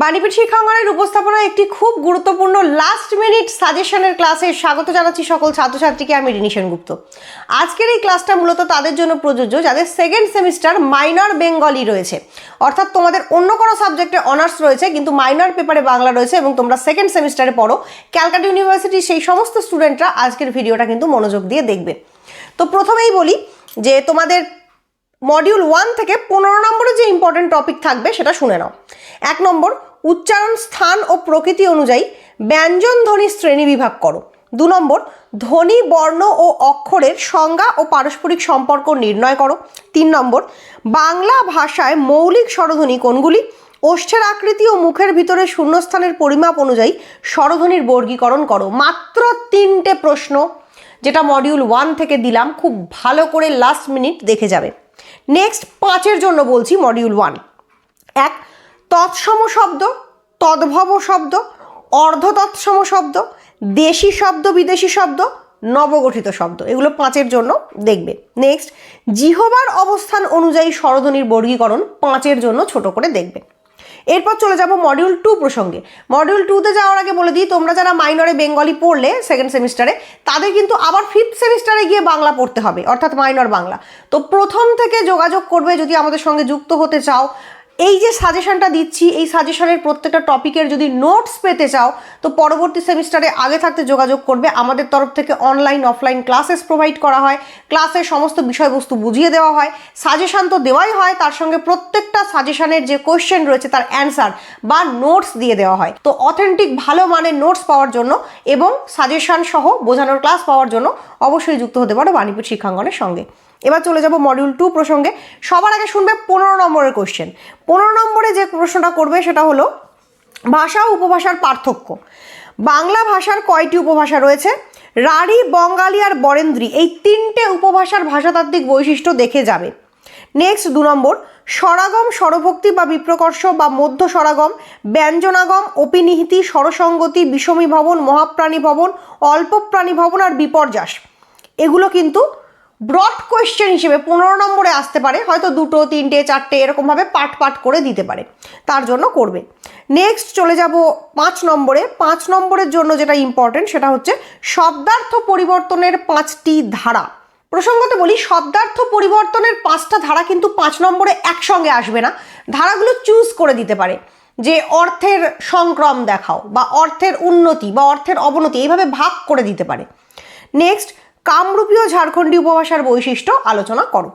বাণীপীঠ শিক্ষাঙ্গনের উপস্থাপনায় একটি খুব গুরুত্বপূর্ণ লাস্ট মিনিট সাজেশনের ক্লাসে স্বাগত জানাচ্ছি সকল ছাত্রছাত্রীকে, আমি রিনি সেনগুপ্ত। আজকের এই ক্লাসটা মূলত তাদের জন্য প্রযোজ্য, যাদের সেকেন্ড সেমিস্টার মাইনর বেঙ্গলি রয়েছে। অর্থাৎ তোমাদের অন্য কোনো সাবজেক্টে অনার্স রয়েছে, কিন্তু মাইনর পেপারে বাংলা রয়েছে এবং তোমরা সেকেন্ড সেমিস্টারে পড়ো। ক্যালকাটা ইউনিভার্সিটির সেই সমস্ত স্টুডেন্টরা আজকের ভিডিওটা কিন্তু মনোযোগ দিয়ে দেখবে। তো প্রথমেই বলি যে তোমাদের মডিউল ওয়ান থেকে পনেরো নম্বরে যে ইম্পর্টেন্ট টপিক থাকবে, সেটা শুনে নাও। এক নম্বর উচ্চারণ, স্থান ও প্রকৃতি অনুযায়ী ব্যঞ্জন ধ্বনি শ্রেণি বিভাগ করো। দু নম্বর, ধ্বনি, বর্ণ ও অক্ষরের সংজ্ঞা ও পারস্পরিক সম্পর্ক নির্ণয় করো। তিন নম্বর, বাংলা ভাষায় মৌলিক স্বরধ্বনি কোনগুলি? ওষ্ঠের আকৃতি ও মুখের ভিতরে শূন্যস্থানের পরিমাপ অনুযায়ী স্বরধ্বনির বর্গীকরণ করো। মাত্র তিনটে প্রশ্ন, যেটা মডিউল ওয়ান থেকে দিলাম, খুব ভালো করে লাস্ট মিনিট দেখে যাবে। নেক্সট পাঁচের জন্য বলছি মডিউল ওয়ান এক তৎসম শব্দ, তদ্ভব শব্দ, অর্ধতৎসম শব্দ, দেশি শব্দ, বিদেশি শব্দ, নবগঠিত শব্দ। এগুলো পাঁচের জন্য দেখবে। নেক্সট জিহবার অবস্থান অনুযায়ী স্বরধ্বনির বর্গীকরণ পাঁচের জন্য ছোট করে দেখবে। এরপর চলে যাব মডিউল টু প্রসঙ্গে। মডিউল টুতে যাওয়ার আগে বলে দিই, তোমরা যারা মাইনরে বেঙ্গলি পড়লে সেকেন্ড সেমিস্টারে তাদের কিন্তু আবার ফিফথ সেমিস্টারে গিয়ে বাংলা পড়তে হবে, অর্থাৎ মাইনর বাংলা। তো প্রথম থেকে যোগাযোগ করবে যদি আমাদের সঙ্গে যুক্ত হতে চাও এই যে সাজেশনটা দিচ্ছি, এই সাজেশনের প্রত্যেকটা টপিকের যদি নোটস পেতে চাও, তো পরবর্তী সেমিস্টারে আগে থাকতে যোগাযোগ করবে। আমাদের তরফ থেকে অনলাইন অফলাইন ক্লাসেস প্রোভাইড করা হয়। ক্লাসের সমস্ত বিষয়বস্তু বুঝিয়ে দেওয়া হয়। সাজেশান তো দেওয়াই হয়, তার সঙ্গে প্রত্যেকটা সাজেশনের যে কোয়েশ্চেন রয়েছে, তার অ্যান্সার বা নোটস দিয়ে দেওয়া হয়। তো অথেন্টিক ভালো মানের নোটস পাওয়ার জন্য এবং সাজেশন সহ বোঝানোর ক্লাস পাওয়ার জন্য অবশ্যই যুক্ত হতে পারো বাণীপুর শিক্ষাঙ্গনের সঙ্গে। এবার চলে যাব মডিউল টু প্রসঙ্গে। সবার আগে শুনবে পনেরো নম্বরের কোশ্চেন পনেরো নম্বরে যে প্রশ্নটা করবে সেটা হলো, ভাষা ও উপভাষার পার্থক্য। বাংলা ভাষার কয়টি উপভাষা রয়েছে? রাঢ়ী, বঙ্গালী আর বরেন্দ্রী, এই তিনটে উপভাষার ভাষাতাত্ত্বিক বৈশিষ্ট্য দেখে যাবে। নেক্সট দু নম্বর, স্বরাগম, স্বরভক্তি বা বিপ্রকর্ষ বা মধ্য স্বরাগম, ব্যঞ্জনাগম, অপিনিহিতি, স্বরসঙ্গতি বিষমী ভবন মহাপ্রাণী ভবন অল্প প্রাণী ভবন আর বিপর্যাস। এগুলো কিন্তু ব্রড কোয়েশ্চেন হিসেবে পনেরো নম্বরে আসতে পারে, হয়তো দুটো, তিনটে, চারটে এরকমভাবে পাট পাট করে দিতে পারে। তার জন্য করবে। নেক্সট চলে যাব পাঁচ নম্বরে। পাঁচ নম্বরের জন্য যেটা ইম্পর্টেন্ট সেটা হচ্ছে শব্দার্থ পরিবর্তনের পাঁচটি ধারা। প্রসঙ্গত বলি, শব্দার্থ পরিবর্তনের পাঁচটা ধারা কিন্তু পাঁচ নম্বরে একসঙ্গে আসবে না। ধারাগুলো চুজ করে দিতে পারে। যে অর্থের সংক্রম দেখাও বা অর্থের উন্নতি বা অর্থের অবনতি, এইভাবে ভাগ করে দিতে পারে। নেক্সট কামরূপীয় ঝাড়খণ্ডী উপভাষার বৈশিষ্ট্য আলোচনা করো।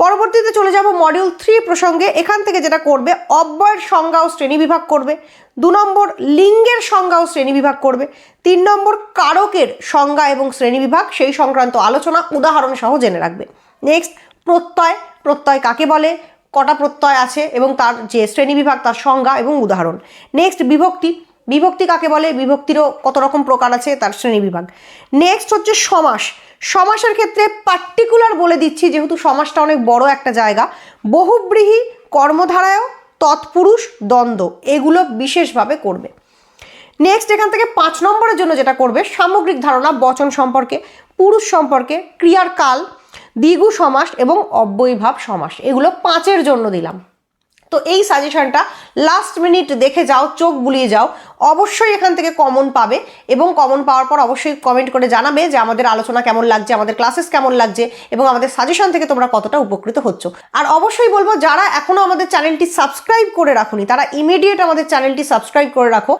পরবর্তীতে চলে যাব মডিউল থ্রি প্রসঙ্গে। এখান থেকে যেটা করবে, অব্যয়ের সংজ্ঞা ও শ্রেণীবিভাগ করবে। দু নম্বর লিঙ্গের সংজ্ঞা ও শ্রেণীবিভাগ করবে। তিন নম্বর কারকের সংজ্ঞা এবং শ্রেণীবিভাগ সেই সংক্রান্ত আলোচনা উদাহরণ সহ জেনে রাখবে। নেক্সট প্রত্যয়। প্রত্যয় কাকে বলে? কটা প্রত্যয় আছে এবং তার যে শ্রেণি বিভাগ, তার সংজ্ঞা এবং উদাহরণ। নেক্সট বিভক্তি। বিভক্তি কাকে বলে? বিভক্তিরও কত রকম প্রকার আছে তার শ্রেণীবিভাগ নেক্সট হচ্ছে সমাস। সমাসের ক্ষেত্রে পার্টিকুলার বলে দিচ্ছি, যেহেতু সমাসটা অনেক বড় একটা জায়গা। বহুব্রীহি, কর্মধারায়ও, তৎপুরুষ, দ্বন্দ্ব, এগুলো বিশেষভাবে করবে। নেক্সট এখান থেকে পাঁচ নম্বরের জন্য যেটা করবে, সামগ্রিক ধারণা, বচন সম্পর্কে, পুরুষ সম্পর্কে, ক্রিয়ার কাল, দ্বিগু সমাস এবং অব্যয়ীভাব সমাস। এগুলো পাঁচের জন্য দিলাম। তো এই সাজেশনটা লাস্ট মিনিট দেখে যাও, চোখ বুলিয়ে যাও। অবশ্যই এখান থেকে কমন পাবে এবং কমন পাওয়ার পর অবশ্যই কমেন্ট করে জানাবে যে আমাদের আলোচনা কেমন লাগছে, আমাদের ক্লাসেস কেমন লাগছে এবং আমাদের সাজেশন থেকে তোমরা কতটা উপকৃত হচ্ছ। আর অবশ্যই বলব, যারা এখনও আমাদের চ্যানেলটি সাবস্ক্রাইব করে রাখুনি, তারা ইমিডিয়েট আমাদের চ্যানেলটি সাবস্ক্রাইব করে রাখো।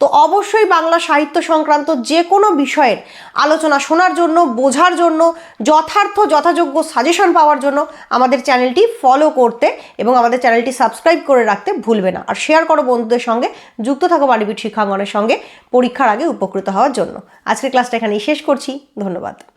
তো অবশ্যই বাংলা সাহিত্য সংক্রান্ত যে কোনো বিষয়ের আলোচনা শোনার জন্য, বোঝার জন্য, যথার্থ, যথাযোগ্য সাজেশন পাওয়ার জন্য আমাদের চ্যানেলটি ফলো করতে এবং আমাদের চ্যানেলটি সাবস্ক্রাইব করে রাখতে ভুলবে না। আর শেয়ার করো বন্ধুদের সঙ্গে, যুক্ত থাকো বাণীপীঠ শিক্ষাঙ্গনের সঙ্গে পরীক্ষার আগে উপকৃত হওয়ার জন্য। আজকের ক্লাসটা এখানেই শেষ করছি। ধন্যবাদ।